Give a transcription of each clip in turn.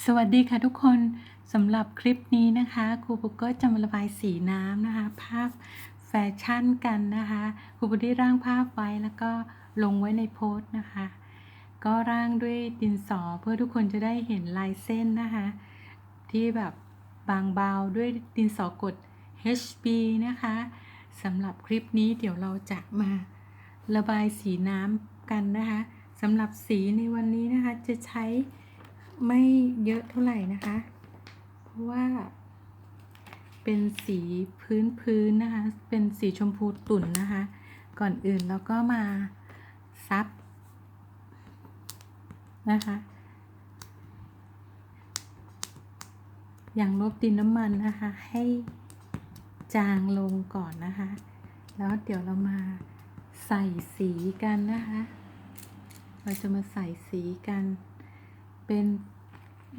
สวัสดีค่ะทุกคนสำหรับคลิปนี้นะคะครูปุ๊กก็จะมาระบายสีน้ำนะคะ ภาพแฟชั่นกันนะคะครูปุ๊กได้ร่างภาพไว้แล้วก็ลงไว้ในโพสต์นะคะ ก็ร่างด้วยดินสอเพื่อทุกคนจะได้เห็นลายเส้นนะคะ ที่แบบบางเบาด้วยดินสอกด HB นะคะสำหรับคลิปนี้เดี๋ยวเราจะมาระบายสีน้ำกันนะคะสำหรับสีในวันนี้นะคะจะใช้ ไม่เยอะเท่าไหร่นะคะ เพราะว่า เป็นสีพื้นพื้นๆนะคะ เป็นสีชมพูตุ่นนะคะ ก่อนอื่นเราก็มาซับนะคะ อย่างลบดินน้ำมันนะคะ ให้จางลงก่อนนะคะ แล้วเดี๋ยวเรามาใส่สีกันนะคะ เราจะมาใส่สีกันเป็น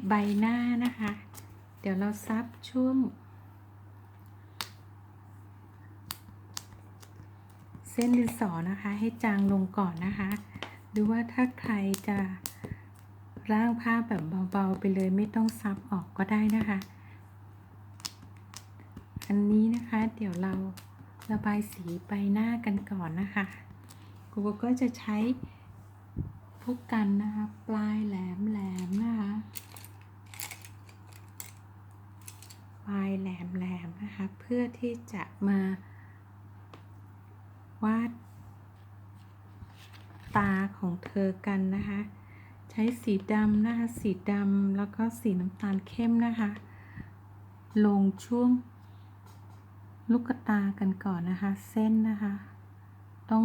ใบหน้านะคะ เดี๋ยวเราซับช่วง เส้นดินสอนะคะ ให้จางลงก่อนนะคะ หรือว่าถ้าใครจะร่างผ้าแบบเบาๆไปเลยไม่ต้องซับออกก็ได้นะคะ อันนี้นะคะเดี๋ยวเราระบายสีใบหน้ากันก่อนนะคะครูก็จะใช้พวกกันนะคะ ปลายแหลมแหลมๆนะคะ ปลายแหลมแหลมๆนะคะ เพื่อที่จะมาวาดตาของเธอกันนะคะ ใช้สีดำนะคะ สีดำแล้วก็สีน้ำตาลเข้มนะคะ ลงช่วงลูกตากันก่อนนะคะ เส้นนะคะ ต้อง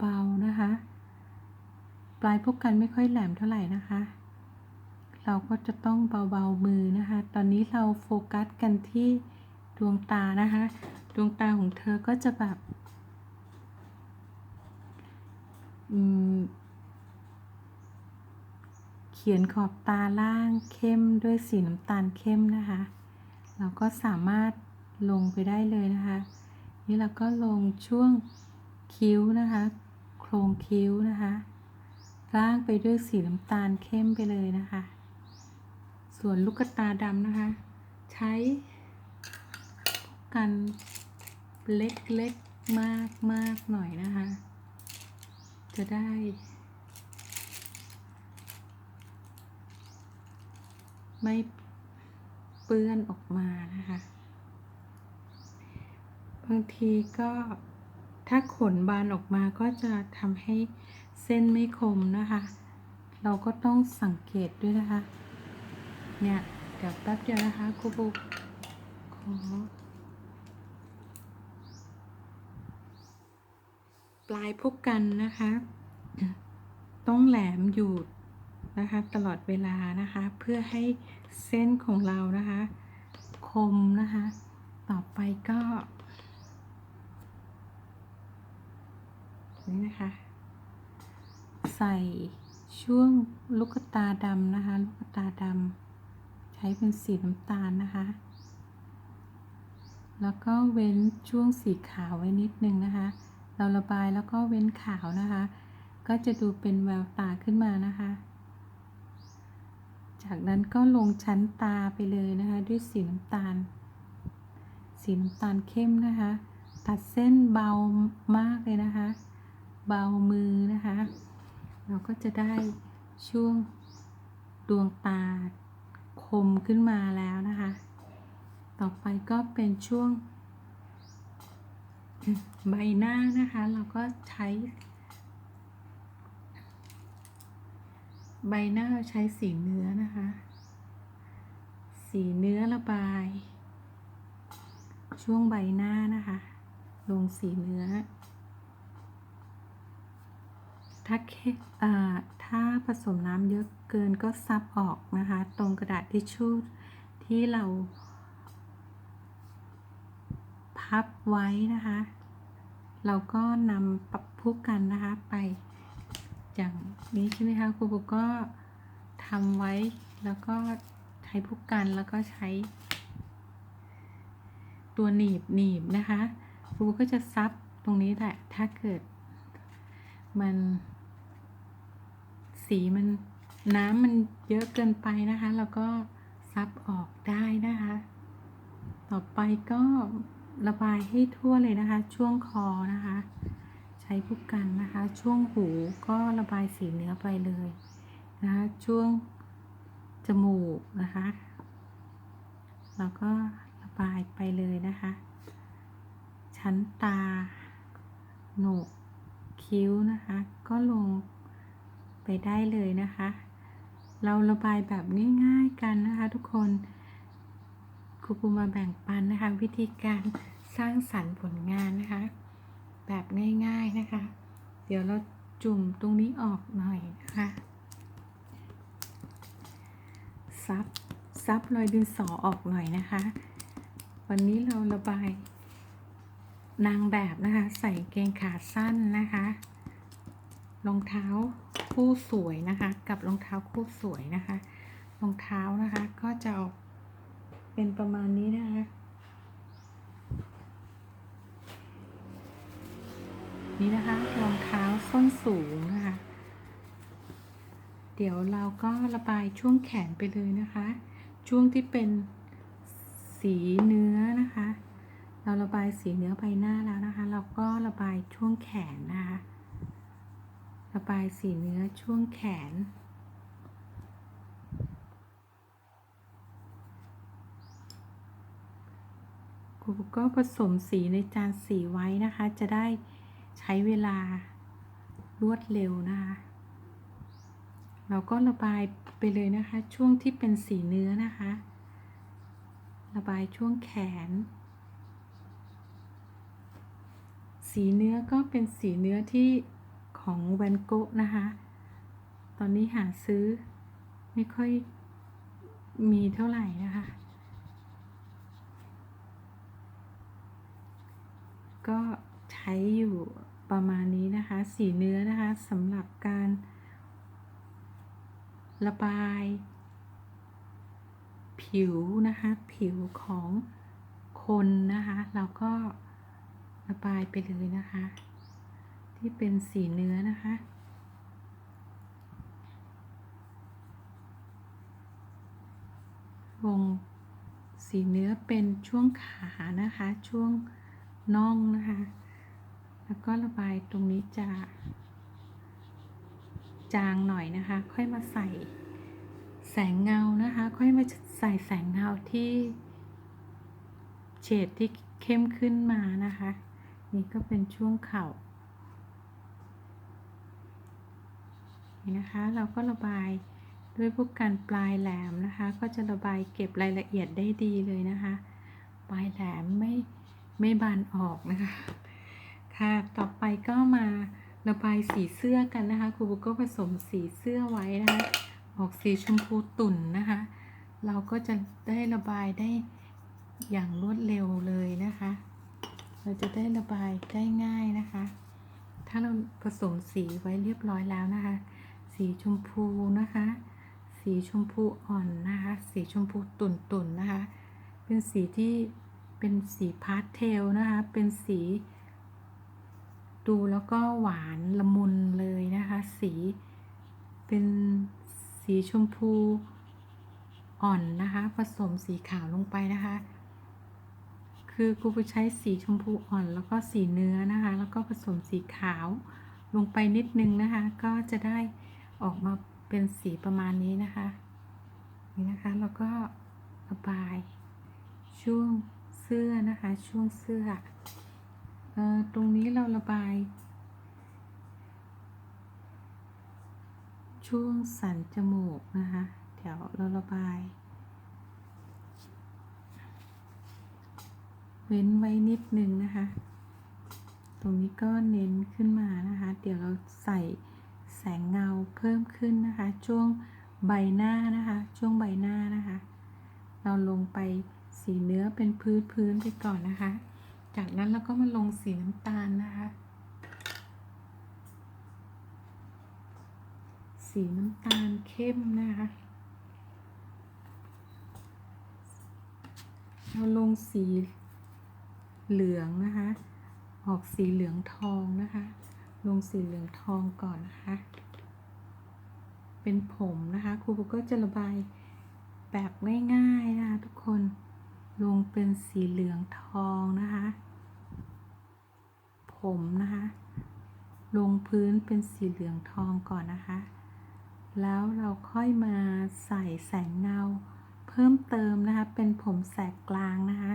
เบาๆนะคะ ปลายพวกกันไม่ค่อยแหลมเท่าไหร่นะคะ เราก็จะต้องเบาๆมือนะคะ ตอนนี้เราโฟกัสกันที่ดวงตานะคะ ดวงตาของเธอก็จะแบบเขียนขอบตาล่างเข้มด้วยสีน้ำตาลเข้มนะคะ เราก็สามารถลงไปได้เลยนะคะ นี่เราก็ลงช่วงคิ้วนะคะ โครงคิ้วนะคะร่างไปด้วยสีน้ำตาลเข้มไปเลยนะคะ ส่วนลูกตาดำนะคะ ใช้กันเล็กๆมากมากหน่อยนะคะ จะได้ ไม่เปื้อนออกมานะคะ บางทีก็ถ้าขนบานออกมาก็จะทำให้เส้นไม่คมนะคะ เราก็ต้องสังเกตด้วยนะคะ เนี่ยเดี๋ยวแป๊บเดียวนะคะครูบุกขอปลายพวกกันนะคะ ต้องแหลมอยู่นะคะตลอดเวลานะคะเพื่อให้เส้นของเรานะคะ คมนะคะ ต่อไปก็นี่นะคะ ใส่ช่วงลูกตาดำนะคะ ลูกตาดำ ใช้เป็นสีน้ำตาลนะคะ แล้วก็เว้นช่วงสีขาวไว้นิดนึงนะคะ เราระบายแล้วก็เว้นขาวนะคะ ก็จะดูเป็นแววตาขึ้นมานะคะ จากนั้นก็ลงชั้นตาไปเลยนะคะ ด้วยสีน้ำตาล สีน้ำตาลเข้มนะคะ ตัดเส้นเบามากเลยนะคะ เบามือนะคะ เราก็จะได้ช่วงดวงตา คมขึ้นมาแล้วนะคะ ต่อไปก็เป็นช่วง ใบหน้านะคะ เราก็ใช้ ใบหน้าเราใช้สีเนื้อนะคะ สีเนื้อระบาย ช่วงใบหน้านะคะ ลงสีเนื้อ ถ้าเคอ่าถ้าผสมน้ำเยอะเกินก็ซับออกนะคะ ตรงกระดาษทิชชู่ที่เรา พับไว้นะคะ เราก็นำปรับพุกกันนะคะไป อย่างนี้ใช่ไหมคะครูปุก็ทำไว้แล้วก็ใช้พุกกันแล้วก็ใช้ ตัวหนีบหนีบนะคะครูปุก็จะซับตรงนี้แหละถ้าเกิดมัน สีมันน้ำมันเยอะเกินไปนะคะเราก็ซับออกได้นะคะ ต่อไปก็ระบายให้ทั่วเลยนะคะ ช่วงคอนะคะ ใช้ผู้กันนะคะ ช่วงหูก็ระบายสีเนื้อไปเลยนะคะ ช่วงจมูกนะคะ แล้วก็ระบายไปเลยนะคะ ชั้นตา โหนก คิ้วนะคะ ก็ลง ไปได้เลยนะคะ เราระบายแบบง่ายๆกันนะคะ ทุกคนครูปูมาแบ่งปันนะคะ วิธีการสร้างสรรค์ผลงานนะคะ แบบง่ายๆนะคะ เดี๋ยวเราจุ่มตรงนี้ออกหน่อยนะคะซับซับรอยดินสอออกหน่อยนะคะ วันนี้เราระบาย นางแบบนะคะ ใส่เกงขาสั้นนะคะรองเท้า คู่สวยนะคะ กับรองเท้าคู่สวยนะคะ รองเท้านะคะก็จะออกเป็นประมาณนี้นะคะนี่นะคะรองเท้าส้นสูงนะคะ เดี๋ยวเราก็ระบายช่วงแขนไปเลยนะคะ ช่วงที่เป็นสีเนื้อนะคะ เราระบายสีเนื้อใบหน้าแล้วนะคะ เราก็ระบายช่วงแขนนะคะ ระบายสีเนื้อช่วงแขน ครูก็ผสมสีในจานสีไว้นะคะ จะได้ใช้เวลารวดเร็วนะคะ เราก็ระบายไปเลยนะคะ ช่วงที่เป็นสีเนื้อนะคะ ระบายช่วงแขน สีเนื้อก็เป็นสีเนื้อที่ ของแวนโกะนะคะ ตอนนี้หาซื้อไม่ค่อยมีเท่าไหร่นะคะ ก็ใช้อยู่ประมาณนี้นะคะ สีเนื้อนะคะสำหรับการระบาย ผิวนะคะ ผิวของคนนะคะ เราก็ระบายไปเลยนะคะ ที่เป็นสีเนื้อนะคะ วงสีเนื้อเป็นช่วงขานะคะ ช่วงน่องนะคะ แล้วก็ระบายตรงนี้จะจางหน่อยนะคะ ค่อยมาใส่แสงเงานะคะ ค่อยมาใส่แสงเงาที่เฉดที่เข้มขึ้นมานะคะ นี่ก็เป็นช่วงเข่า นะคะ เราก็ระบายด้วยพวกการปลายแหลมนะคะ ก็จะระบายเก็บรายละเอียดได้ดีเลยนะคะ ปลายแหลมไม่ไม่บานออกนะคะ ค่ะ ต่อไปก็มาระบายสีเสื้อกันนะคะครูบุกก็ผสมสีเสื้อไว้นะคะ ออกสีชมพูตุ่นนะคะ เราก็จะได้ระบายได้อย่างรวดเร็วเลยนะคะ เราจะได้ระบายได้ง่ายนะคะ ถ้าเราผสมสีไว้เรียบร้อยแล้วนะคะ สีชมพูนะคะ สีชมพูอ่อนนะคะ สีชมพูตุ่นๆนนะคะ เป็นสีที่เป็นสีพาสเทลนะคะ เป็นสี ดูแล้วก็หวานละมุนเลยนะคะ สีเป็นสีชมพูอ่อนนะคะ ผสมสีขาวลงไปนะคะ คือกูไปใช้สีชมพูอ่อนแล้วก็สีเนื้อนะคะ แล้วก็ผสมสีขาวลงไปนิดนึงนะคะ ก็จะได้ ออกมาเป็นสีประมาณนี้นะคะ นี่นะคะแล้วก็ระบาย ช่วงเสื้อนะคะ ช่วงเสื้อออตรงนี้เราระบาย ช่วงสันจมูกนะคะเดี๋ยวเราระบาย เว้นไว้นิดนึงนะคะ ตรงนี้ก็เน้นขึ้นมานะคะ เดี๋ยวเราใส่ งเงาเพิ่มขึ้นนะคะ ช่วงใบหน้านะคะ ช่วงใบหน้านะคะ เราลงไปสีเนื้อเป็นพื้นพื้นไปก่อนนะคะ จากนั้นเราก็มาลงสีน้ำตาลนะคะ สีน้ำตาลเข้มนะคะเราลงสีเหลืองนะคะ ออกสีเหลืองทองนะคะ ลงสีเหลืองทองก่อนนะคะ เป็นผมนะคะครูก็จะระบายแบบง่ายๆนะคะทุกคน ลงเป็นสีเหลืองทองนะคะ ผมนะคะ ลงพื้นเป็นสีเหลืองทองก่อนนะคะ แล้วเราค่อยมาใส่แสงเงา เพิ่มเติมนะคะ เป็นผมแสกกลางนะคะ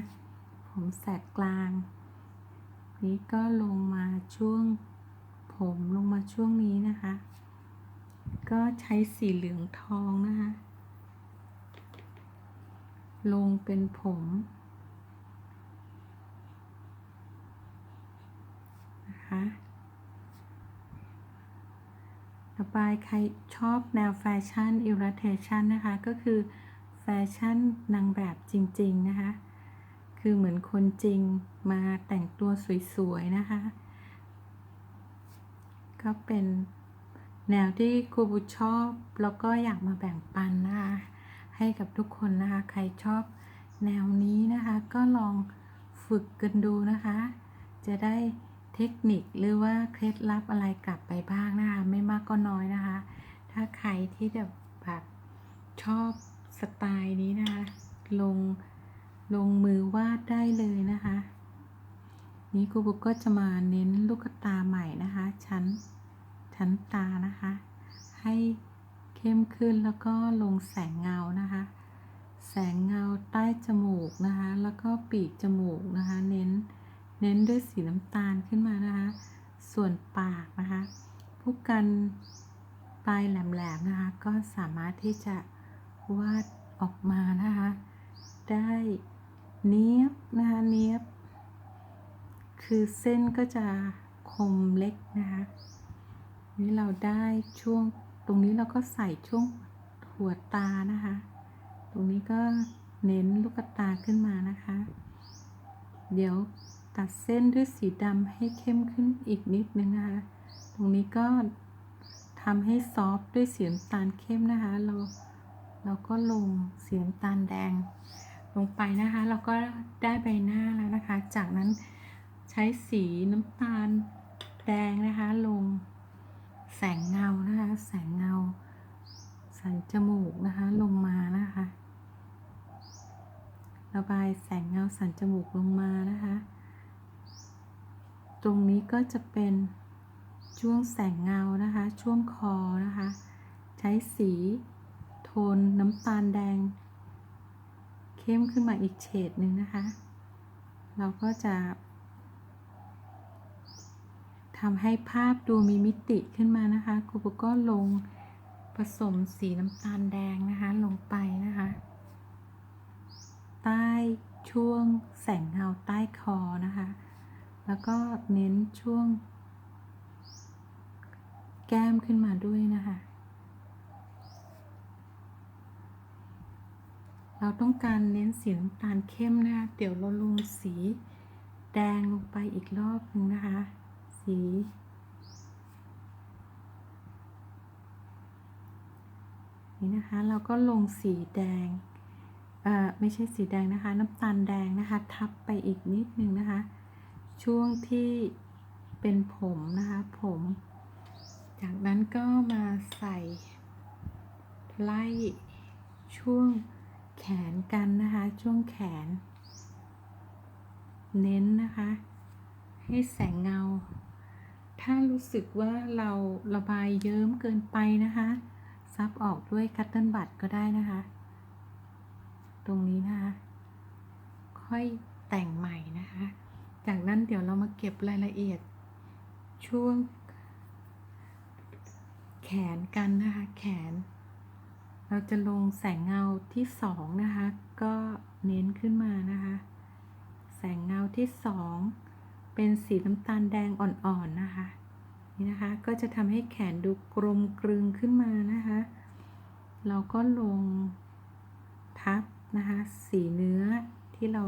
ผมแสกกลาง นี้ก็ลงมาช่วง มลงมาช่วงนี้นะคะ ก็ใช้สีเหลืองทองนะคะ ลงเป็นผมนะคะต่อไปใครชอบแนวแฟชั่น illustration นะคะ ก็คือแฟชั่นนางแบบจริง ๆ นะคะ คือเหมือนคนจริงมาแต่งตัวสวย ๆ นะคะ ก็เป็นแนวที่ครูบุชอบ แล้วก็อยากมาแบ่งปันนะคะ ให้กับทุกคนนะคะ ใครชอบแนวนี้นะคะ ก็ลองฝึกกันดูนะคะ จะได้เทคนิคหรือว่าเคล็ดลับอะไรกลับไปบ้างนะคะ ไม่มากก็น้อยนะคะ ถ้าใครที่แบบแบบชอบสไตล์นี้นะคะ ลงลงมือวาดได้เลยนะคะ นี้ครูบุ๊กก็จะมาเน้นลูกตาใหม่นะคะ ชั้นชั้นตานะคะ ให้เข้มขึ้นแล้วก็ลงแสงเงานะคะ แสงเงาใต้จมูกนะคะ แล้วก็ปีกจมูกนะคะ เน้นเน้นด้วยสีน้ำตาลขึ้นมานะคะ ส่วนปากนะคะผู้กันปลายแหลมๆนะคะ ก็สามารถที่จะวาดออกมานะคะ ได้เนี้ยบนะคะเนี้ยบ คือเส้นก็จะคมเล็กนะคะนี่เราได้ช่วงตรงนี้เราก็ใส่ช่วงหัวตานะคะ ตรงนี้ก็เน้นลูกตาขึ้นมานะคะ เดี๋ยวตัดเส้นด้วยสีดำให้เข้มขึ้นอีกนิดนึงนะคะ ตรงนี้ก็ทำให้ซอฟด้วยสีน้ำตาลเข้มนะคะ เราเราก็ลงสีน้ำตาลแดงลงไปนะคะ เราก็ได้ใบหน้าแล้วนะคะ จากนั้น ใช้สีน้ำตาลแดงนะคะ ลงแสงเงานะคะ แสงเงาสันจมูกนะคะ ลงมานะคะ ระบายแสงเงาสันจมูกลงมานะคะ ตรงนี้ก็จะเป็นช่วงแสงเงานะคะ ช่วงคอนะคะ ใช้สีโทนน้ำตาลแดง เข้มขึ้นมาอีกเฉดหนึ่งนะคะ เราก็จะ ทำให้ภาพดูมีมิติขึ้นมานะคะครูปุกก็ลงผสมสีน้ำตาลแดงนะคะลงไปนะคะ ใต้ช่วงแสงเงาใต้คอนะคะ แล้วก็เน้นช่วง แก้มขึ้นมาด้วยนะคะ เราต้องการเน้นสีน้ำตาลเข้มนะคะเดี๋ยวเราลงสีแดงลงไปอีกรอบนึงนะคะ สี นี่นะคะเราก็ลงสีแดง เอ่อ ไม่ใช่สีแดงนะคะ น้ำตาลแดงนะคะ ทับไปอีกนิดนึงนะคะ ช่วงที่เป็นผมนะคะ ผม จากนั้นก็มาใส่ไล่ช่วงแขนกันนะคะ ช่วงแขน เน้นนะคะ ให้แสงเงา ถ้ารู้สึกว่าเราระบายเยิ้มเกินไปนะคะ ซับออกด้วยคัตเติลบัตก็ได้นะคะ ตรงนี้นะคะ ค่อยแต่งใหม่นะคะ จากนั้นเดี๋ยวเรามาเก็บรายละเอียดช่วง แขนกันนะคะ แขน เราจะลงแสงเงาที่สองนะคะ ก็เน้นขึ้นมานะคะ แสงเงาที่สอง เป็นสีน้ำตาลแดงอ่อนๆนะคะ นี่นะคะ ก็จะทำให้แขนดูกลมกลึงขึ้นมานะคะ เราก็ลงทับนะคะ สีเนื้อที่เรา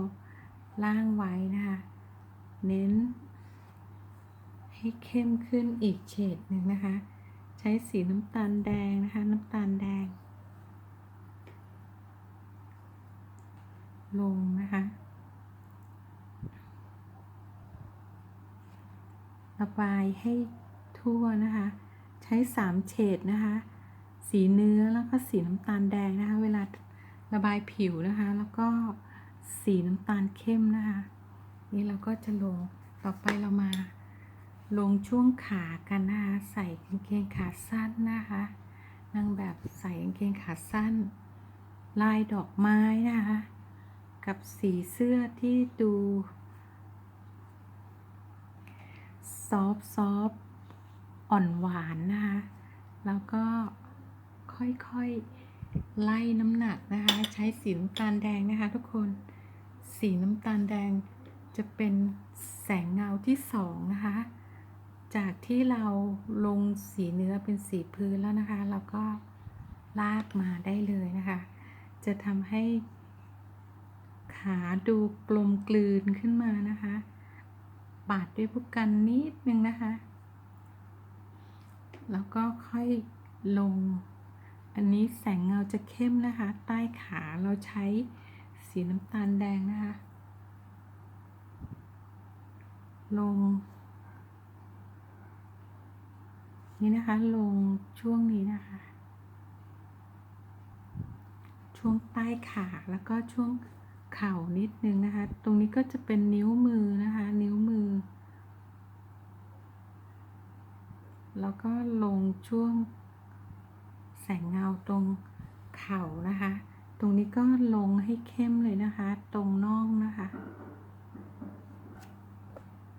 ล่างไว้นะคะ เน้น ให้เข้มขึ้นอีกเฉดหนึ่งนะคะ ใช้สีน้ำตาลแดงนะคะ น้ำตาลแดง ลงนะคะ ระบายให้ทั่วนะคะ ใช้สามเฉดนะคะ สีเนื้อแล้วก็สีน้ำตาลแดงนะคะ เวลาระบายผิวนะคะ แล้วก็สีน้ำตาลเข้มนะคะ นี่เราก็จะลงต่อไปเรามาลงช่วงขากันนะคะ ใส่กางเกงขาสั้นนะคะนางแบบใส่กางเกงขาสั้น ลายดอกไม้นะคะ กับสีเสื้อที่ดู ซอฟซอฟอ่อนหวานนะคะ แล้วก็ค่อยๆไล่น้ำหนักนะคะ ใช้สีน้ำตาลแดงนะคะ ทุกคน สีน้ำตาลแดงจะเป็นแสงเงาที่สองนะคะ จากที่เราลงสีเนื้อเป็นสีพื้นแล้วนะคะ เราก็ลากมาได้เลยนะคะ จะทำให้ขาดูกลมกลืนขึ้นมานะคะาดด้วยผู้กันนิดนึงนะคะ แล้วก็ค่อยลง อันนี้แสงเงาจะเข้มนะคะ ใต้ขาเราใช้สีน้ำตาลแดงนะคะ ลง นี่นะคะ ลงช่วงนี้นะคะ ช่วงใต้ขาแล้วก็ช่วง เข่านิดนึงนะคะ ตรงนี้ก็จะเป็นนิ้วมือนะคะ นิ้วมือ แล้วก็ลงช่วงแสงเงาตรงเข่านะคะ ตรงนี้ก็ลงให้เข้มเลยนะคะ ตรงน่องนะคะ